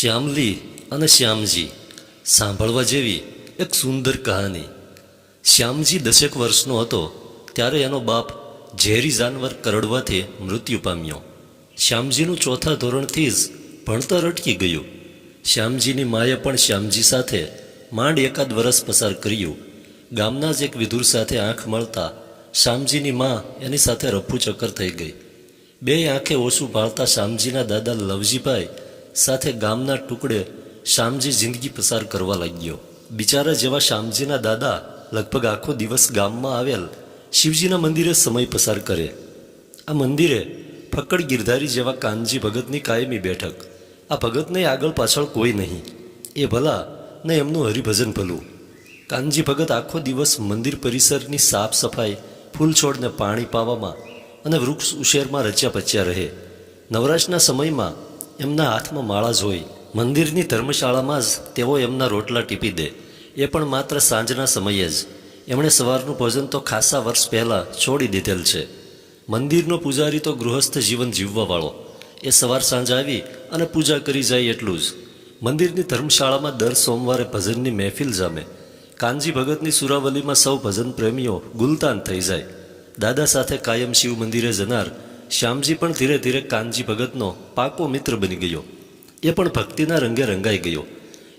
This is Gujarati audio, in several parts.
શ્યામલી અને શ્યામજી સાંભળવા જેવી એક સુંદર કહાની. શ્યામજી દસેક વર્ષનો હતો ત્યારે એનો બાપ ઝેરી જાનવર કરડવાથી મૃત્યુ પામ્યો. શ્યામજીનું ચોથા ધોરણથી જ ભણતર અટકી ગયું. શ્યામજીની માએ પણ શ્યામજી સાથે માંડ એકાદ વરસ પસાર કર્યું. ગામના જ એક વિધુર સાથે આંખ મળતા શ્યામજીની મા એની સાથે રફુ ચક્કર થઈ ગઈ. બે આંખે ઓછું ભાળતા શ્યામજીના દાદા લવજીભાઈ સાથે ગામના ટુકડે શ્યામજી જિંદગી પસાર કરવા લાગ્યો. બિચારા જેવા શ્યામજીના દાદા લગભગ આખો દિવસ ગામમાં આવેલ શિવજીના મંદિરે સમય પસાર કરે. આ મંદિરે ફક્કડ ગિરધારી જેવા કાનજી ભગતની કાયમી બેઠક. આ ભગતને આગળ પાછળ કોઈ નહીં. એ ભલા ને એમનું હરિભજન ભલું. કાનજી ભગત આખો દિવસ મંદિર પરિસરની સાફ સફાઈ, ફૂલ છોડને પાણી પાવામાં અને વૃક્ષ ઉછેરમાં રચ્યા પચ્યા રહે. નવરાશના સમયમાં એમના હાથમાં માળા જોઈ. મંદિરની ધર્મશાળામાં જ તેઓ એમના રોટલા ટીપી દે. એ પણ માત્ર સાંજના સમયે જ. એમણે સવારનું ભોજન તો ખાસા વર્ષ પહેલાં છોડી દીધેલ છે. મંદિરનો પૂજારી તો ગૃહસ્થ જીવન જીવવાવાળો. એ સવાર સાંજ આવી અને પૂજા કરી જાય એટલું જ. મંદિરની ધર્મશાળામાં દર સોમવારે ભજનની મહેફિલ જામે. કાનજી ભગતની સુરાવલીમાં સૌ ભજન પ્રેમીઓ ગુલતાન થઈ જાય. દાદા સાથે કાયમ શિવ મંદિરે જનાર શ્યામજી પણ ધીરે ધીરે કાનજી ભગતનો પાકો મિત્ર બની ગયો. એ પણ ભક્તિના રંગે રંગાઈ ગયો.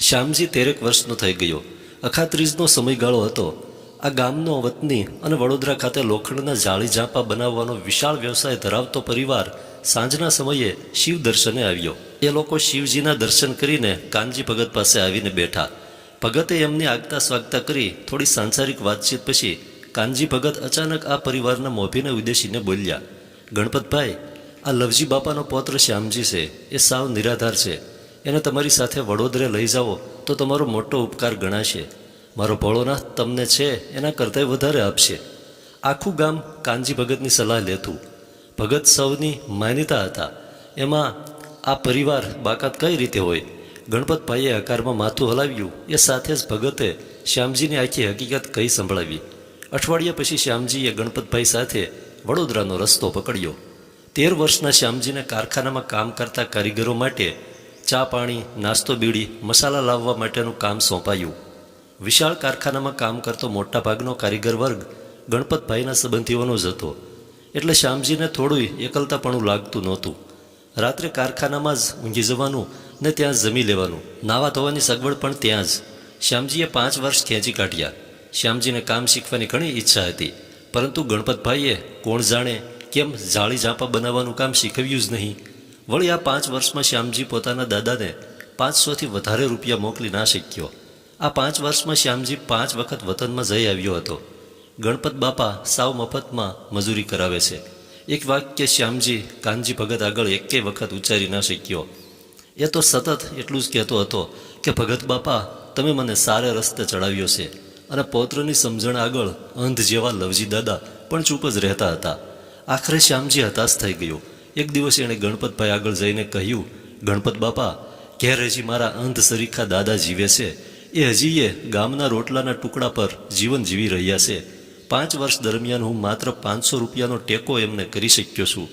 શ્યામજી તેરેક વર્ષનો થઈ ગયો. અખાત્રીજનો સમયગાળો હતો. આ ગામનો વતની અને વડોદરા ખાતે લોખંડના જાળી ઝાંપા બનાવવાનો વિશાળ વ્યવસાય ધરાવતો પરિવાર સાંજના સમયે શિવ દર્શને આવ્યો. એ લોકો શિવજીના દર્શન કરીને કાનજી ભગત પાસે આવીને બેઠા. ભગતે એમની આગતા સ્વાગતા કરી થોડી સાંસારિક વાતચીત પછી કાનજી ભગત અચાનક આ પરિવારના મોભીને ઉદ્દેશીને બોલ્યા. ગણપતભાઈ, આ લવજી બાપાનો પૌત્ર શ્યામજી છે, એ સાવ નિરાધાર છે. એને તમારી સાથે વડોદરે લઈ જાઓ, તો તમારો મોટો ઉપકાર ગણાશે. મારો ભોળોનાથ તમને છે, એના કરતાંય વધારે આપશે. આખું ગામ કાનજી ભગતની સલાહ લેતું. ભગત સૌની માન્યતા હતા. એમાં આ પરિવાર બાકાત કઈ રીતે હોય? ગણપતભાઈએ આકારમાં માથું હલાવ્યું. એ સાથે જ ભગતે શ્યામજીની આખી હકીકત કહી સંભળાવી? અઠવાડિયા પછી શ્યામજીએ ગણપતભાઈ સાથે વડોદરાનો રસ્તો પકડ્યો. તેર વર્ષના શ્યામજીને કારખાનામાં કામ કરતા કારીગરો માટે ચા પાણી, નાસ્તો બીડી, મસાલા લાવવા માટેનું કામ સોંપાયું. વિશાળ કારખાનામાં કામ કરતો મોટાભાગનો કારીગર વર્ગ ગણપતભાઈના સંબંધીઓનો જ હતો. એટલે શ્યામજીને થોડું એકલતાપણું લાગતું નહોતું. રાત્રે કારખાનામાં જ ઊંઘી જવાનું ને ત્યાં જમી લેવાનું. નાવા ધોવાની સગવડ પણ ત્યાં જ. શ્યામજીએ પાંચ વર્ષ ખેંચી કાઢ્યા. શ્યામજીને કામ શીખવાની ઘણી ઈચ્છા હતી. પરંતુ ગણપતભાઈએ કોણ જાણે કેમ જાળી ઝાંપા બનાવવાનું કામ શીખવ્યું જ નહીં. વળી આ પાંચ વર્ષમાં શ્યામજી પોતાના દાદાને પાંચસોથી વધારે રૂપિયા મોકલી ના શક્યો. આ પાંચ વર્ષમાં શ્યામજી પાંચ વખત વતનમાં જઈ આવ્યો હતો. ગણપત બાપા સાવ મફતમાં મજૂરી કરાવે છે. એક વાક્ય શ્યામજી કાનજી ભગત આગળ એકેય વખત ઉચ્ચારી ના શક્યો. એ તો સતત એટલું જ કહેતો હતો કે, ભગત બાપા, તમે મને સારા રસ્તે ચડાવ્યો છે. અને પૌત્રની સમજણ આગળ, અંધ જેવા લવજી દાદા પણ ચૂપ જ રહેતા હતા. આખરે શ્યામજી હતાશ થઈ ગયો. એક દિવસ એણે ગણપતભાઈ આગળ જઈને કહ્યું, ગણપત બાપા ઘેર હજી મારા અંધ સરીખા દાદા જીવે છે? એ હજીએ ગામના રોટલાના ટુકડા પર જીવન જીવી રહ્યા છે. પાંચ વર્ષ દરમિયાન હું માત્ર પાંચસો રૂપિયાનો ટેકો એમને કરી શક્યો છું.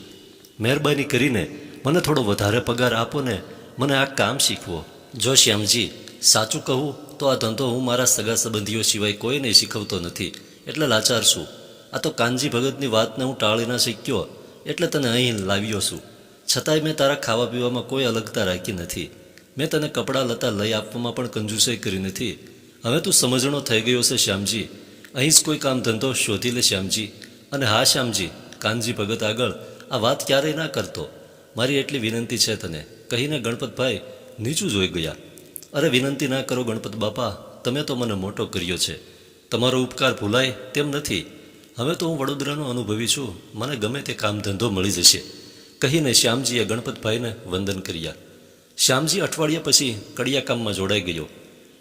મહેરબાની કરીને મને થોડો વધારે પગાર આપો ને, મને આ કામ શીખવો. જો શ્યામજી, સાચું કહું તો આ ધંધો હું મારા સગા સંબંધીઓ સિવાય કોઈને શીખવતો નથી. એટલે લાચાર છું. આ તો કાનજી ભગતની વાતને હું ટાળી ના શીખ્યો એટલે તને અહીં લાવ્યો છું. છતાંય મેં તારા ખાવા પીવામાં કોઈ અલગતા રાખી નથી. મેં તને કપડાં લતા લઈ આપવામાં પણ કંજૂસાઈ કરી નથી. હવે તું સમજણો થઈ ગયો છે, શ્યામજી. અહીં જ કોઈ કામ ધંધો શોધી લે, શ્યામજી. અને હા, શ્યામજી, કાનજી ભગત આગળ આ વાત ક્યારેય ના કરતો. મારી એટલી વિનંતી છે તને. કહીને ગણપતભાઈ નીચું જોઈ ગયા. અરે વિનંતી ના કરો ગણપત બાપા, તમે તો મને મોટો કર્યો છે. તમારો ઉપકાર ભૂલાય તેમ નથી. હવે તો હું વડોદરાનો અનુભવી છું. મને ગમે તે કામ ધંધો મળી જશે. કહીને શ્યામજીએ ગણપતભાઈને વંદન કર્યા. શ્યામજી અઠવાડિયા પછી કડિયા કામમાં જોડાઈ ગયો.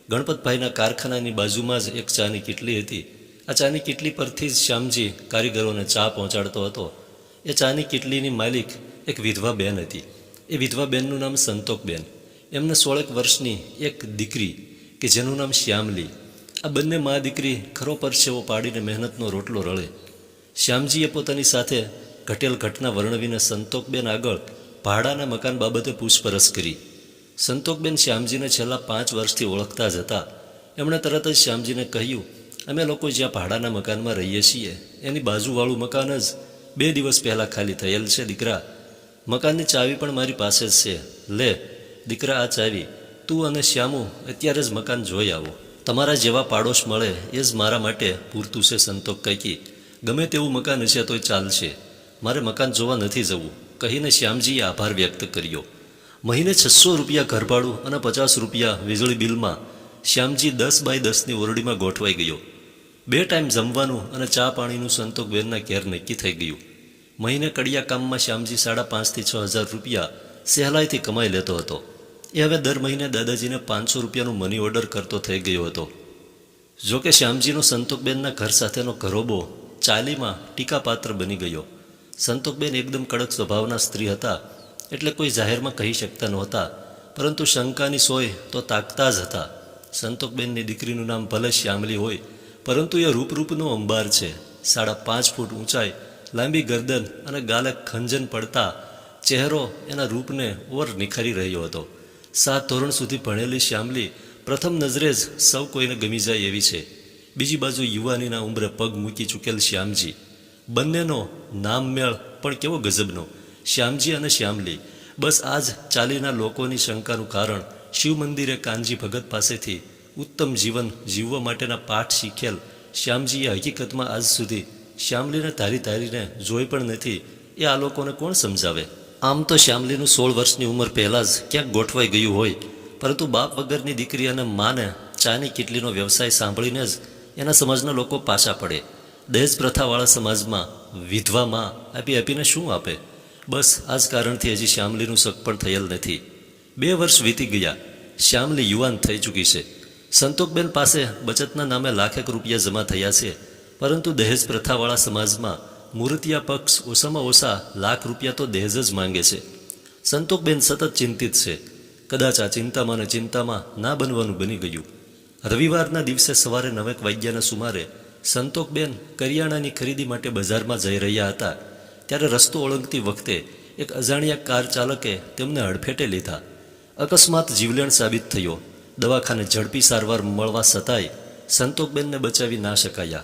ગણપતભાઈના કારખાનાની બાજુમાં જ એક ચાની કીટલી હતી. આ ચાની કીટલી પરથી જ શ્યામજી કારીગરોને ચા પહોંચાડતો હતો. એ ચાની કીટલીની માલિક એક વિધવા બેન હતી. એ વિધવા બેનનું નામ સંતોકબેન. એમને સોળેક વર્ષની એક દીકરી કે જેનું નામ શ્યામલી. આ બંને મા દીકરી ખરો પરસેવો પાડીને મહેનતનો રોટલો રળે. શ્યામજીએ પોતાની સાથે ઘટેલ ઘટના વર્ણવીને સંતોકબેન આગળ ભાડાના મકાન બાબતે પૂછપરછ કરી. સંતોકબેન શ્યામજીને છેલ્લા પાંચ વર્ષથી ઓળખતા જ હતા. એમણે તરત જ શ્યામજીને કહ્યું, અમે લોકો જ્યાં ભાડાના મકાનમાં રહીએ છીએ, એની બાજુવાળું મકાન જ બે દિવસ પહેલાં ખાલી થયેલ છે, દીકરા. મકાનની ચાવી પણ મારી પાસે જ છે. લે. દીકરા આ ચાવી તું અને શ્યામુ અત્યારે જ મકાન જોઈ આવો. તમારા જેવા પાડોશ મળે એ જ મારા માટે પૂરતું છે સંતોક કૈકી ગમે તેવું મકાન હશે તોય ચાલશે. મારે મકાન જોવા નથી જવું. કહીને શ્યામજીએ આભાર વ્યક્ત કર્યો. મહિને છસો રૂપિયા ઘરભાડું અને પચાસ રૂપિયા વીજળી બિલમાં શ્યામજી દસ બાય દસની ઓરડીમાં ગોઠવાઈ ગયો. બે ટાઈમ જમવાનું અને ચા પાણીનું સંતોકબેનના ઘેર નક્કી થઈ ગયું. મહિને કડિયા કામમાં શ્યામજી સાડા પાંચથી છ હજાર રૂપિયા સહેલાઈથી કમાઈ લેતો હતો. એ હવે દર મહિને દાદાજીને પાંચસો રૂપિયાનું મની ઓર્ડર કરતો થઈ ગયો હતો. જોકે શ્યામજીનો સંતોકબેનના ઘર સાથેનો ઘરોબો ચાલીમાં ટીકાપાત્ર બની ગયો. સંતોકબેન એકદમ કડક સ્વભાવના સ્ત્રી હતા, એટલે કોઈ જાહેરમાં કહી શકતા નહોતા, પરંતુ શંકાની સોય તો તાકતા જ હતા. સંતોકબેનની દીકરીનું નામ ભલે શ્યામલી હોય, પરંતુ એ રૂપરૂપનો અંબાર છે. સાડા પાંચ ફૂટ ઊંચાઈ, લાંબી ગરદન અને ગાલે ખંજન પડતા ચહેરો એના રૂપને ઓર નિખારી રહ્યો હતો. સાત ધોરણ સુધી ભણેલી શ્યામલી પ્રથમ નજરે જ સૌ કોઈને ગમી જાય એવી છે. બીજી બાજુ યુવાનીના ઉંમરે પગ મૂકી ચૂકેલ શ્યામજી. બંનેનો નામમેળ પણ કેવો ગજબનો. શ્યામજી અને શ્યામલી બસ આ જ ચાલીના લોકોની શંકાનું કારણ શિવ મંદિરે કાનજી ભગત પાસેથી ઉત્તમ જીવન જીવવા માટેના પાઠ શીખેલ શ્યામજીએ હકીકતમાં આજ સુધી શ્યામલીને ધારી ધારીને જોઈ પણ નથી. એ આ લોકોને કોણ સમજાવે? આમ તો શ્યામલીનું સોળ વર્ષની ઉંમર પહેલાં જ ક્યાંક ગોઠવાઈ ગયું હોય. પરંતુ બાપ વગરની દીકરી અને માને ચાની કિટલીનો વ્યવસાય સાંભળીને જ એના સમાજના લોકો પાછા પડે. દહેજ પ્રથાવાળા સમાજમાં વિધવામાં આપી આપીને શું આપે? બસ આ જ કારણથી હજી શ્યામલીનું શક પણ થયેલ નથી. બે વર્ષ વીતી ગયા. શ્યામલી યુવાન થઈ ચૂકી છે. સંતોકબેન પાસે બચતના નામે લાખેક રૂપિયા જમા થયા છે. પરંતુ દહેજ પ્રથાવાળા સમાજમાં મૂર્તિયા પક્ષ ઓછામાં ઓછા લાખ રૂપિયા તો દહેજ જ માંગે છે. સંતોકબેન સતત ચિંતિત છે. કદાચ આ ચિંતામાં અને ચિંતામાં ના બનવાનું બની ગયું. રવિવારના દિવસે સવારે નવેક વાગ્યાના સુમારે સંતોકબેન કરિયાણાની ખરીદી માટે બજારમાં જઈ રહ્યા હતા. ત્યારે રસ્તો ઓળંગતી વખતે એક અજાણ્યા કાર ચાલકે તેમને હડફેટે લીધા. અકસ્માત જીવલેણ સાબિત થયો. દવાખાને ઝડપી સારવાર મળવા છતાંય સંતોકબેનને બચાવી ના શકાયા.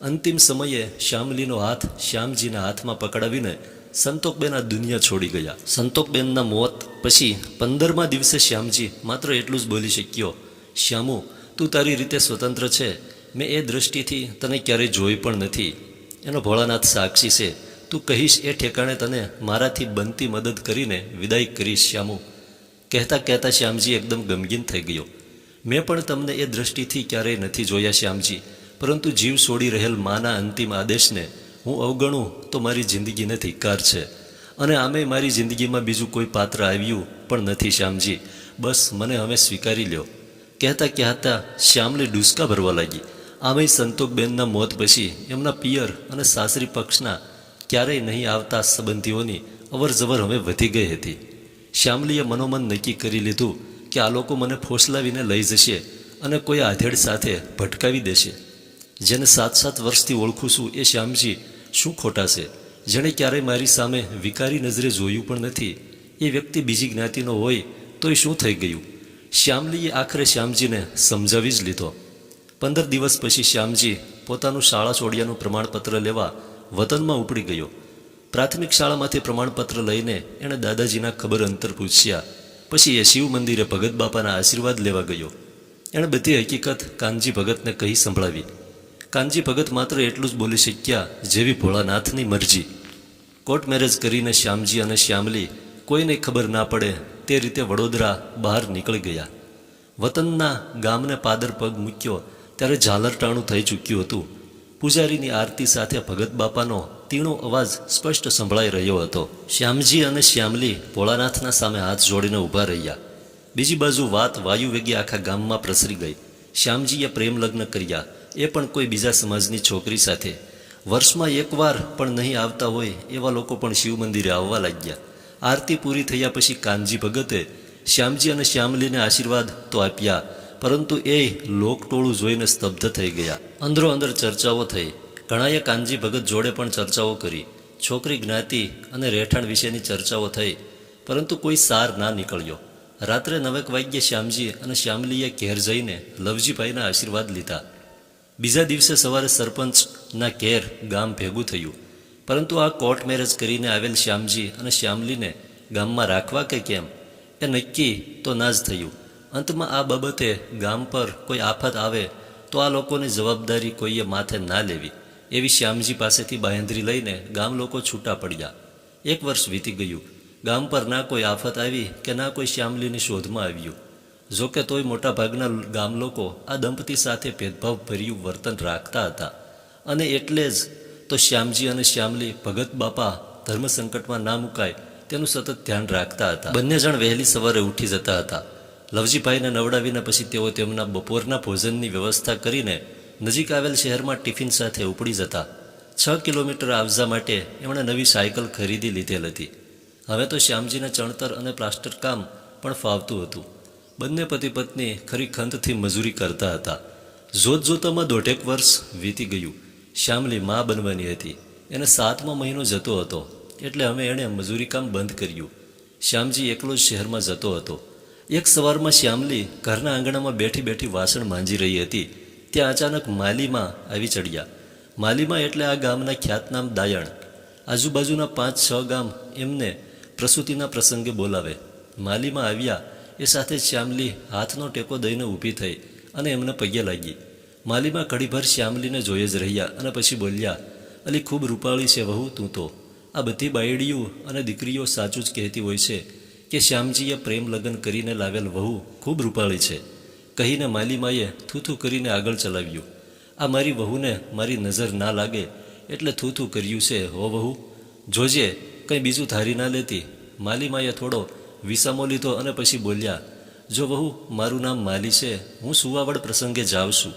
અંતિમ સમયે શ્યામલીનો હાથ શ્યામજીના હાથમાં પકડાવીને સંતોકબેન આ દુનિયા છોડી ગયા. સંતોકબેનના મોત પછી પંદરમા દિવસે શ્યામજી માત્ર એટલું જ બોલી શક્યો, શ્યામુ, તું તારી રીતે સ્વતંત્ર છે. મેં એ દૃષ્ટિથી તને ક્યારેય જોઈ પણ નથી. એનો ભોળાનાથ સાક્ષી છે. તું કહીશ એ ઠેકાણે તને મારાથી બનતી મદદ કરીને વિદાય કરીશ, શ્યામુ. કહેતા કહેતા શ્યામજી એકદમ ગમગીન થઈ ગયો. મેં પણ તમને એ દૃષ્ટિથી ક્યારેય નથી જોયા, શ્યામજી. પરંતુ જીવ છોડી રહેલ માના અંતિમ આદેશને હું અવગણું તો મારી જિંદગીને ધિક્કાર છે. અને આમે મારી જિંદગીમાં બીજું કોઈ પાત્ર આવ્યું પણ નથી, શ્યામજી. બસ, મને હવે સ્વીકારી લ્યો. કહેતા કહેતા શ્યામને ડૂસકા ભરવા લાગી. આમે સંતોકબેનના મોત પછી એમના પિયર અને સાસરી પક્ષના ક્યારેય નહીં આવતા સંબંધીઓની અવરજવર હવે વધી ગઈ હતી. શ્યામલીએ મનોમન નક્કી કરી લીધું કે આ લોકો મને ફોસલાવીને લઈ જશે અને કોઈ આધેડ સાથે ભટકાવી દેશે. જેને સાત સાત વર્ષથી ઓળખું છું એ શ્યામજી શું ખોટા છે? જેણે ક્યારેય મારી સામે વિકારી નજરે જોયું પણ નથી. એ વ્યક્તિ બીજી જ્ઞાતિનો હોય તો એ શું થઈ ગયું? શ્યામલીએ આખરે શ્યામજીને સમજાવી જ લીધો. પંદર દિવસ પછી શ્યામજી પોતાનું શાળા છોડ્યાનું પ્રમાણપત્ર લેવા વતનમાં ઉપડી ગયો. પ્રાથમિક શાળામાંથી પ્રમાણપત્ર લઈને એણે દાદાજીના ખબર અંતર પૂછ્યા. પછી એ શિવ મંદિરે ભગત બાપાના આશીર્વાદ લેવા ગયો. એણે બધી હકીકત કાનજી ભગતને કહી સંભળાવી. કાનજી ભગત માત્ર એટલું જ બોલી શક્યા જેવી ભોળાનાથની મરજી. કોર્ટ મેરેજ કરીને શ્યામજી અને શ્યામલી કોઈને ખબર ના પડે તે રીતે વડોદરા બહાર નીકળી ગયા. વતનના ગામને પાદર પગ મૂક્યો ત્યારે ઝાલરટાણું થઈ ચૂક્યું હતું. પૂજારીની આરતી સાથે ભગત બાપાનો તીણો અવાજ સ્પષ્ટ સંભળાઈ રહ્યો હતો. શ્યામજી અને શ્યામલી ભોળાનાથના સામે હાથ જોડીને ઊભા રહ્યા. બીજી બાજુ વાત વાયુવેગે આખા ગામમાં પ્રસરી ગઈ. શ્યામજીએ પ્રેમ લગ્ન કર્યા. એ પણ કોઈ બીજા સમાજની છોકરી સાથે. વર્ષમાં એકવાર પણ નહીં આવતા હોય એવા લોકો પણ શિવ મંદિરે આવવા લાગ્યા. આરતી પૂરી થયા પછી કાનજી ભગતે શ્યામજી અને શ્યામલીને આશીર્વાદ તો આપ્યા, પરંતુ એ લોકટોળું જોઈને સ્તબ્ધ થઈ ગયા. અંદરો અંદર ચર્ચાઓ થઈ. ઘણાએ કાનજી ભગત જોડે પણ ચર્ચાઓ કરી. છોકરી જ્ઞાતિ અને રહેઠાણ વિશેની ચર્ચાઓ થઈ, પરંતુ કોઈ સાર ના નીકળ્યો. રાત્રે નવેક વાગ્યે શ્યામજી અને શ્યામલીએ ઘેર જઈને લવજીભાઈના આશીર્વાદ લીધા. બીજા દિવસે સવારે સરપંચના ઘેર ગામ ભેગું થયું. પરંતુ આ કોર્ટ મેરેજ કરીને આવેલ શ્યામજી અને શ્યામલીને ગામમાં રાખવા કે કેમ, એ નક્કી તો ના જ થયું. અંતમાં આ બાબતે ગામ પર કોઈ આફત આવે તો આ લોકોની જવાબદારી કોઈએ માથે ના લેવી, એવી શ્યામજી પાસેથી બાંહેધરી લઈને ગામ લોકો છૂટા પડ્યા. એક વર્ષ વીતી ગયું. ગામ પર ના કોઈ આફત આવી કે ના કોઈ શ્યામલીની શોધમાં આવ્યું. જોકે તોય મોટાભાગના ગામ લોકો આ દંપતી સાથે ભેદભાવભર્યું વર્તન રાખતા હતા. અને એટલે જ તો શ્યામજી અને શ્યામલી ભગત બાપા ધર્મ સંકટમાં ના મુકાય તેનું સતત ધ્યાન રાખતા હતા. બંને જણ વહેલી સવારે ઉઠી જતા હતા. લવજીભાઈને નવડાવીને પછી તેઓ તેમના બપોરના ભોજનની વ્યવસ્થા કરીને નજીક આવેલ શહેરમાં ટિફિન સાથે ઉપડી જતા. છ કિલોમીટર આવજા માટે એમણે નવી સાયકલ ખરીદી લીધેલ હતી. હવે તો શ્યામજીને ચણતર અને પ્લાસ્ટર કામ પણ ફાવતું હતું. બંને પતિ પત્ની ખરી ખંતથી મજૂરી કરતા હતા. જોત જોતામાં દોઢેક વર્ષ વીતી ગયું. શ્યામલી મા બનવાની હતી. એને સાતમો મહિનો જતો હતો. એટલે અમે એણે મજૂરી કામ બંધ કર્યું. શ્યામજી એકલો જ શહેરમાં જતો હતો. એક સવારમાં શ્યામલી ઘરના આંગણામાં બેઠી બેઠી વાસણ માંજી રહી હતી. ત્યાં અચાનક માલીમાં આવી ચડ્યા. માલીમાં એટલે આ ગામના ખ્યાતનામ દાયણ. આજુબાજુના પાંચ છ ગામ એમને પ્રસૂતિના પ્રસંગે બોલાવે. માલીમાં આવ્યા એ સાથે શ્યામલી હાથનો ટેકો દઈને ઊભી થઈ અને એમને પગે લાગી. માલીમાં ઘડીભર શ્યામલીને જોઈ જ રહ્યા અને પછી બોલ્યા, અલી, ખૂબ રૂપાળી છે વહુ તું તો. આ બધી બાયડીઓ અને દીકરીઓ સાચું જ કહેતી હોય છે કે શ્યામજીએ પ્રેમ લગ્ન કરીને લાવેલ વહુ ખૂબ રૂપાળી છે. કહીને માલીમાએ થૂથું કરીને આગળ ચલાવ્યું. આ મારી વહુને મારી નજર ના લાગે એટલે થૂથું કર્યું છે, હો વહુ. જોજે, કંઈ બીજું ધારી ના લેતી. માલીમાએ થોડો વિસામો લીધો અને પછી બોલ્યા, જો વહુ, મારું નામ માલી છે, હું સુવાવડ પ્રસંગે જાઉં છું.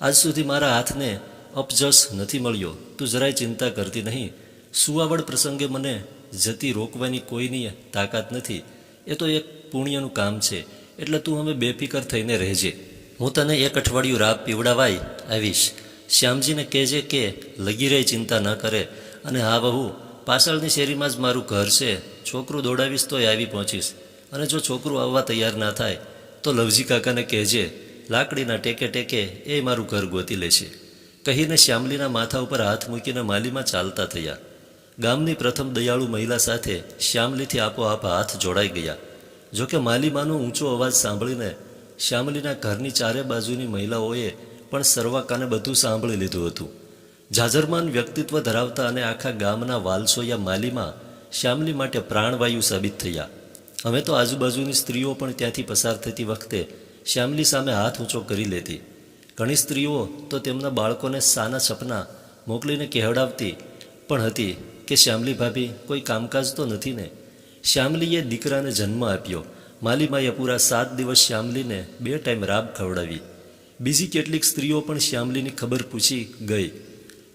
આજ સુધી મારા હાથને અપજસ નથી મળ્યો. તું જરાય ચિંતા કરતી નહીં. સુવાવડ પ્રસંગે મને જતી રોકવાની કોઈની તાકાત નથી. એ તો એક પુણ્યનું કામ છે. એટલે તું હવે બેફિકર થઈને રહેજે. હું તને એક અઠવાડિયું રાબ પીવડાવાય આવીશ. શ્યામજીને કહેજે કે લગી રહી ચિંતા ન કરે. અને હા બહુ પાછળની શેરીમાં જ મારું ઘર છે. છોકરું દોડાવીશ તોય આવી પહોંચીશ. અને જો છોકરું આવવા તૈયાર ના થાય, તો લવજી કાકાને કહેજે, લાકડીના ટેકે ટેકે એ મારું ઘર ગોતી લેશે. કહીને શ્યામલીના માથા ઉપર હાથ મૂકીને માલીમાં ચાલતા થયા. ગામની પ્રથમ દયાળુ મહિલા સાથે શ્યામલીથી આપોઆપ હાથ જોડાઈ ગયા. જોકે માલીમાનો ઊંચો અવાજ સાંભળીને શ્યામલીના ઘરની ચારે બાજુની મહિલાઓએ પણ સર્વાકાને બધું સાંભળી લીધું હતું. જાજરમાન વ્યક્તિત્વ ધરાવતા અને આખા ગામના વાલસોયા માલીમાં શ્યામલી માટે પ્રાણવાયુ સાબિત થયા. હવે તો આજુબાજુની સ્ત્રીઓ પણ ત્યાંથી પસાર થતી વખતે શ્યામલી સામે હાથ ઊંચો કરી લેતી. ઘણી સ્ત્રીઓ તો તેમના બાળકોને સાના સપના મોકલીને કહેવડાવતી, પણ હતી કે શ્યામલી ભાભી, કોઈ કામકાજ તો નથી ને? શ્યામલીએ દીકરાને જન્મ આપ્યો. માલીમાએ પૂરા સાત દિવસ શ્યામલીને બે ટાઈમ રાબ ખવડાવી. બીજી કેટલીક સ્ત્રીઓ પણ શ્યામલીની ખબર પૂછી ગઈ.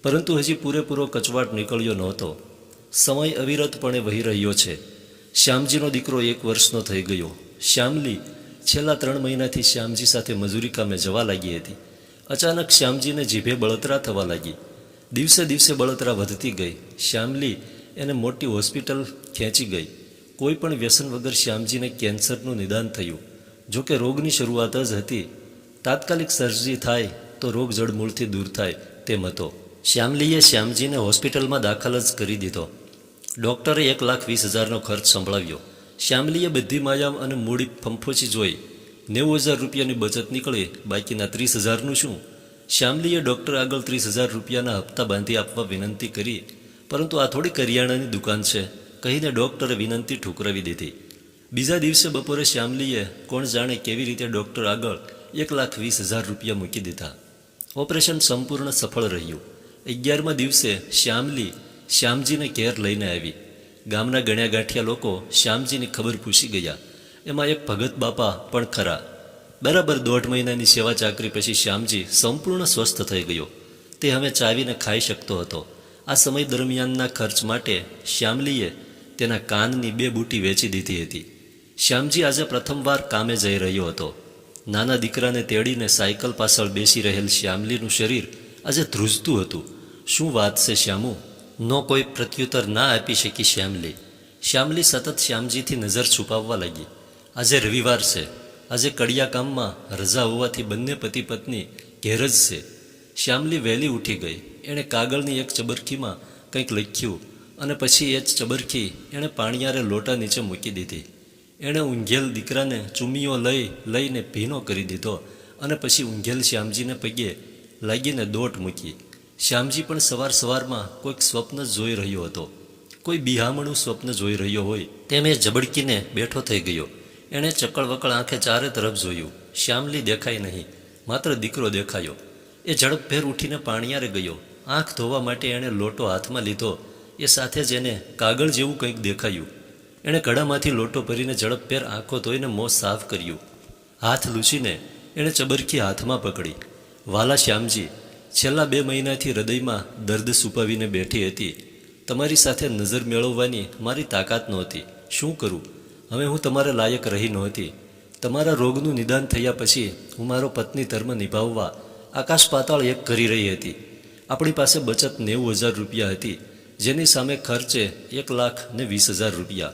પરંતુ હજી પૂરેપૂરો કચવાટ નીકળ્યો નહોતો. સમય અવિરતપણે વહી રહ્યો છે. શ્યામજીનો દીકરો એક વર્ષનો થઈ ગયો. શ્યામલી, છેલ્લા ત્રણ મહિનાથી શ્યામજી સાથે મજૂરી કામે જવા લાગી હતી. અચાનક શ્યામજીને જીભે બળતરા થવા લાગી. દિવસે દિવસે બળતરા વધતી ગઈ. શ્યામલી એને મોટી હોસ્પિટલ ખેંચી ગઈ. કોઈ પણ વ્યસન વગર શ્યામજીને કેન્સરનું નિદાન થયું. જોકે રોગની શરૂઆત જ હતી. તાત્કાલિક સર્જરી થાય તો રોગ જડમૂળથી દૂર થાય તેમ હતો. શ્યામલીએ શ્યામજીને હોસ્પિટલમાં દાખલ જ કરી દીધો. ડૉક્ટરે એક લાખ વીસ હજારનો ખર્ચ સંભળાવ્યો. શ્યામલીએ બધી માયામ અને મૂડી ફંફોચી જોઈ. નેવું હજાર રૂપિયાની બચત નીકળી, બાકીના ત્રીસ હજારનું શું? શ્યામલીએ ડૉક્ટર આગળ ત્રીસ હજાર રૂપિયાના હપ્તા બાંધી આપવા વિનંતી કરી. પરંતુ આ થોડી કરિયાણાની દુકાન છે, કહીને ડૉક્ટરે વિનંતી ઠુકરાવી દીધી. બીજા દિવસે બપોરે શ્યામલીએ કોણ જાણે કેવી રીતે ડૉક્ટર આગળ એક લાખ વીસ હજાર રૂપિયા મૂકી દીધા. ઓપરેશન સંપૂર્ણ સફળ રહ્યું. અગિયારમા દિવસે શ્યામલી શ્યામજીને ઘેર લઈને આવી. ગામના ગણ્યા ગાંઠિયા લોકો શ્યામજીની ખબર પૂછી ગયા. એમાં એક ભગત બાપા પણ ખરા. બરાબર દોઢ મહિનાની સેવા ચાકરી પછી શ્યામજી સંપૂર્ણ સ્વસ્થ થઈ ગયો. તે હવે ચાવીને ખાઈ શકતો હતો. આ સમય દરમિયાનના ખર્ચ માટે શ્યામલીએ તેના કાનની બે બૂટી વેચી દીધી હતી. શ્યામજી આજે પ્રથમવાર કામે જઈ રહ્યો હતો. નાના દીકરાને તેડીને સાયકલ પાછળ બેસી રહેલ શ્યામલીનું શરીર આજે ધ્રુજતું હતું. શું વાત છે શ્યામુ? નો કોઈ પ્રત્યુત્તર ના આપી શકી શ્યામલી. શ્યામલી સતત શ્યામજીથી નજર છુપાવવા લાગી. આજે રવિવાર છે. આજે કડિયા કામમાં રજા હોવાથી બંને પતિ પત્ની ઘેર જ છે. શ્યામલી વહેલી ઉઠી ગઈ. એણે કાગળની એક ચબરખીમાં કંઈક લખ્યું અને પછી એ જ ચબરખી એણે પાણીયારે લોટા નીચે મૂકી દીધી. એણે ઊંઘેલ દીકરાને ચૂમીઓ લઈ, લઈને ભીનો કરી દીધો અને પછી ઊંઘેલ શ્યામજીને પગે લાગીને દોટ મૂકી. શ્યામજી પણ સવાર સવારમાં કોઈક સ્વપ્ન જોઈ રહ્યો હતો. કોઈ બિહામણું સ્વપ્ન જોઈ રહ્યો હોય તેમ એ ઝબડકીને બેઠો થઈ ગયો. એણે ચકળ વકળ આંખે ચારે તરફ જોયું. શ્યામલી દેખાઈ નહીં, માત્ર દીકરો દેખાયો. એ ઝડપભેર ઉઠીને પાણિયારે ગયો. આંખ ધોવા માટે એણે લોટો હાથમાં લીધો. એ સાથે જ એને કાગળ જેવું કંઈક દેખાયું. એણે કડામાંથી લોટો ભરીને ઝડપભેર આંખો ધોઈને મોં સાફ કર્યું. હાથ લૂછીને એણે ચબરખી હાથમાં પકડી. વાલા શ્યામજી છેલ્લા બે મહિનાથી હૃદયમાં દર્દ સુપાવીને બેઠી હતી. તમારી સાથે નજર મેળવવાની મારી તાકાત નહોતી. શું કરું? હવે હું તમારા લાયક રહી નહોતી. તમારા રોગનું નિદાન થયા પછી હું મારો પત્ની ધર્મ નિભાવવા આકાશ પાતાળ એક કરી રહી હતી. આપણી પાસે બચત નેવું હજાર રૂપિયા હતી, જેની સામે ખર્ચે એક લાખ ને વીસ હજાર રૂપિયા.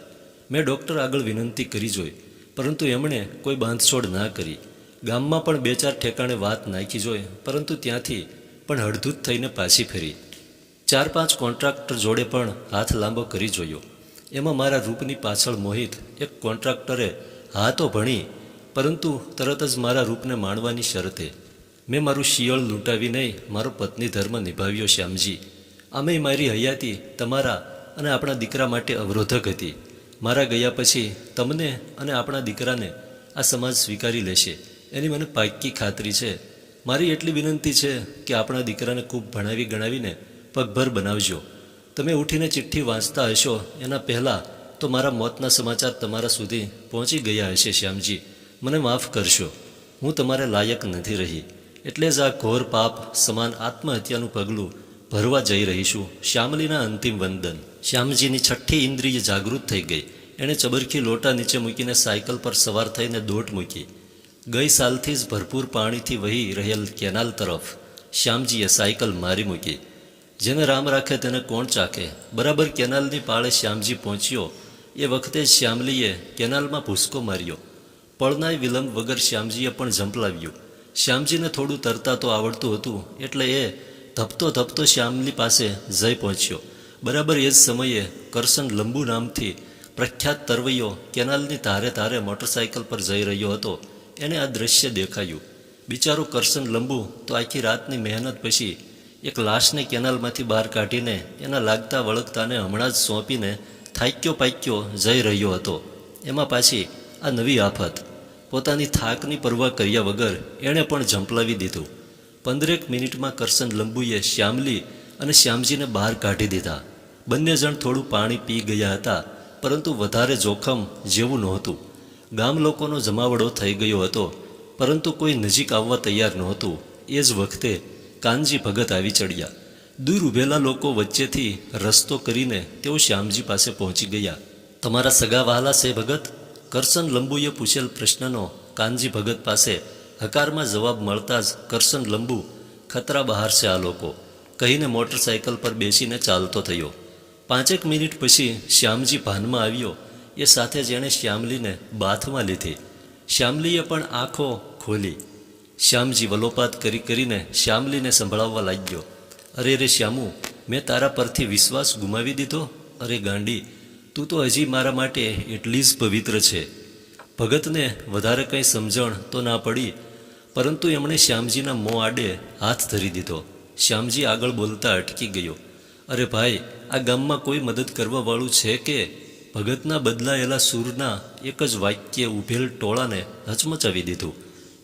મેં ડૉક્ટર આગળ વિનંતી કરી જોઈ, પરંતુ એમણે કોઈ બાંધછોડ ના કરી. ગામમાં પણ બે ચાર ઠેકાણે વાત નાખી જોઈ, પરંતુ ત્યાંથી પણ હળધૂત થઈને પાછી ફરી. ચાર પાંચ કોન્ટ્રાક્ટર જોડે પણ હાથ લાંબો કરી જોયો. એમાં મારા રૂપની પાછળ મોહિત એક કોન્ટ્રાક્ટરે હા તો ભણી, પરંતુ તરત જ મારા રૂપને માણવાની શરતે. મેં મારું શિયળ લૂંટાવી નહીં, મારો પત્ની ધર્મ નિભાવ્યો શ્યામજી. આમે મારી હયાતી તમારા અને આપણા દીકરા માટે અવરોધક હતી. મારા ગયા પછી તમને અને આપણા દીકરાને આ સમાજ સ્વીકારી લેશે. એની મને પાક્કી ખાતરી છે મારી એટલી વિનંતી છે કે આપણા દીકરાને ખૂબ ભણાવી ગણાવીને પગભર બનાવજો. તમે ઉઠીને ચિઠ્ઠી વાંચતા હશો, એના પહેલાં તો મારા મોતના સમાચાર તમારા સુધી પહોંચી ગયા હશે, શ્યામજી. મને માફ કરશો. હું તમારે લાયક નથી રહી. એટલે જ આ ઘોર પાપ, સમાન આત્મહત્યાનું પગલું ભરવા જઈ રહીશું. શ્યામલીના અંતિમ વંદન. શ્યામજીની છઠ્ઠી ઇન્દ્રિય જાગૃત થઈ ગઈ. એણે ચબરખી લોટા નીચે મૂકીને સાયકલ પર સવાર થઈને દોટ મૂકી. ગઈ સાલથી જ ભરપૂર પાણીથી વહી રહેલ કેનાલ તરફ શ્યામજીએ સાયકલ મારી મૂકી. જેને રામ રાખે તેને કોણ ચાખે? બરાબર કેનાલની પાળે શ્યામજી પહોંચ્યો. એ વખતે શ્યામલીએ કેનાલમાં ભૂસકો માર્યો. પળનાય વિલંબ વગર શ્યામજીએ પણ ઝંપલાવ્યું. શ્યામજીને થોડું તરતા તો આવડતું હતું, એટલે એ ધપતો ધપતો શ્યામલી પાસે જઈ પહોંચ્યો. બરાબર એ જ સમયે કરસન લંબુ નામથી પ્રખ્યાત તરવૈયો કેનાલની ધારે ધારે મોટરસાયકલ પર જઈ રહ્યો હતો. એને આ દ્રશ્ય દેખાયું. બિચારો કરશન લંબુ તો આખી રાતની મહેનત પછી એક લાશને કેનાલમાંથી બહાર કાઢીને એના લાગતા વળગતાને હમણાં જ સોંપીને થાક્યો પાક્યો જઈ રહ્યો હતો. એમાં પાછી આ નવી આફત. પોતાની થાકની પરવા કર્યા વગર એણે પણ ઝંપલાવી દીધું. પંદરેક મિનિટમાં કરશન લંબુએ શ્યામલી અને શ્યામજીને બહાર કાઢી દીધા. બંને જણ થોડું પાણી પી ગયા હતા, પરંતુ વધારે જોખમ જેવું નહોતું. ગામ લોકોનો જમાવડો થઈ ગયો હતો, પરંતુ કોઈ નજીક આવવા તૈયાર નહોતું. એ જ વખતે કાનજી ભગત આવી ચડ્યા. દૂર ઊભેલા લોકો વચ્ચેથી રસ્તો કરીને તેઓ શ્યામજી પાસે પહોંચી ગયા. તમારા સગા વહાલા છે ભગત? કરસન લંબુએ પૂછેલ પ્રશ્નનો કાનજી ભગત પાસે હકારમાં જવાબ મળતા જ કરસન લંબુ ખતરા બહાર છે આ લોકો. કહીને મોટરસાયકલ પર બેસીને ચાલતો થયો. પાંચેક મિનિટ પછી શ્યામજી ભાનમાં આવ્યો. એ સાથે જેણે શ્યામલીને બાથમાં લીધી. શ્યામલીએ પણ આંખો ખોલી. શ્યામજી વલોપાત કરી કરીને શ્યામલીને સંભળાવવા લાગ્યો. અરે રે શ્યામુ, મેં તારા પરથી વિશ્વાસ ગુમાવી દીધો? અરે ગાંડી, તું તો હજી મારા માટે એટલી જ પવિત્ર છે. ભગતને વધારે કંઈ સમજણ તો ના પડી, પરંતુ એમણે શ્યામજીના મોં આડે હાથ ધરી દીધો. શ્યામજી આગળ બોલતા અટકી ગયો. અરે ભાઈ, આ ગામમાં કોઈ મદદ કરવાવાળું છે કે? ભગતના બદલાયેલા સૂરના એક જ વાક્યે ઊભેલ ટોળાને હચમચાવી દીધું.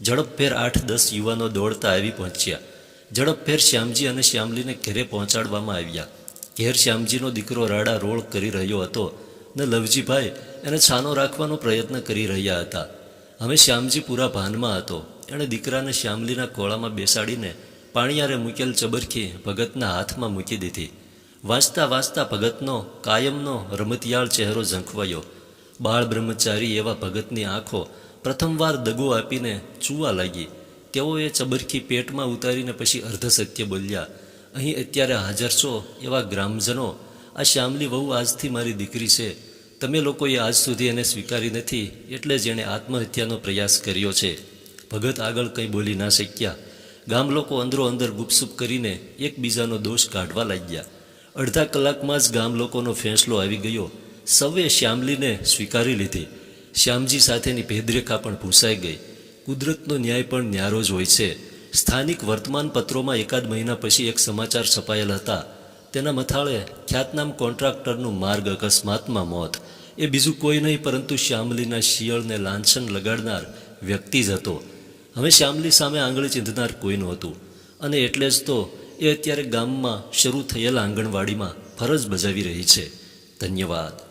ઝડપભેર આઠ દસ યુવાનો દોડતા આવી પહોંચ્યા. ઝડપભેર શ્યામજી અને શ્યામલીને ઘેરે પહોંચાડવામાં આવ્યા. ઘેર શ્યામજીનો દીકરો રાડા રોળ કરી રહ્યો હતો ને લવજીભાઈ એને છાનો રાખવાનો પ્રયત્ન કરી રહ્યા હતા. હવે શ્યામજી પૂરા ભાનમાં હતો. એણે દીકરાને શ્યામલીના કોળામાં બેસાડીને પાણીયારે મૂકેલ ચબરખી ભગતના હાથમાં મૂકી દીધી. વાંચતા વાંચતા ભગતનો, કાયમનો રમતિયાળ ચહેરો ઝંખવાયો. બાળ બ્રહ્મચારી એવા ભગતની આંખો પ્રથમવાર દગો આપીને ચૂવા લાગી. તેઓએ ચબરખી પેટમાં ઉતારીને પછી અર્ધસત્ય બોલ્યા, અહીં અત્યારે હાજર છો એવા ગ્રામજનો. આ શ્યામલી વહુ આજથી મારી દીકરી છે. તમે લોકોએ આજ સુધી એને સ્વીકારી નથી એટલે જ એણે આત્મહત્યાનો પ્રયાસ કર્યો છે. ભગત આગળ કંઈ બોલી ના શક્યા. ગામ લોકો અંદરો અંદર ગુપસુપ કરીને એકબીજાનો દોષ કાઢવા લાગ્યા. અડધા કલાકમાં જ ગામ લોકોનો ફેંસલો આવી ગયો. સૌએ શ્યામલીને સ્વીકારી લીધી. શ્યામજી સાથેની ભેદરેખા પણ ભૂંસાઈ ગઈ. કુદરતનો ન્યાય પણ ન્યારો જ હોય છે. સ્થાનિક વર્તમાનપત્રોમાં એકાદ મહિના પછી એક સમાચાર છપાયેલ હતા. તેના મથાળે ખ્યાતનામ કોન્ટ્રાક્ટરનું માર્ગ અકસ્માતમાં મોત. એ બીજું કોઈ નહીં, પરંતુ શ્યામલીના શિયળને લાંછન લગાડનાર વ્યક્તિ જ હતો. હવે શ્યામલી સામે આંગળી ચીંધનાર કોઈ નહોતું. અને એટલે જ તો એ અત્યારે ગામમાં શરૂ થયેલા આંગણવાડીમાં ફરજ બજાવી રહી છે. ધન્યવાદ.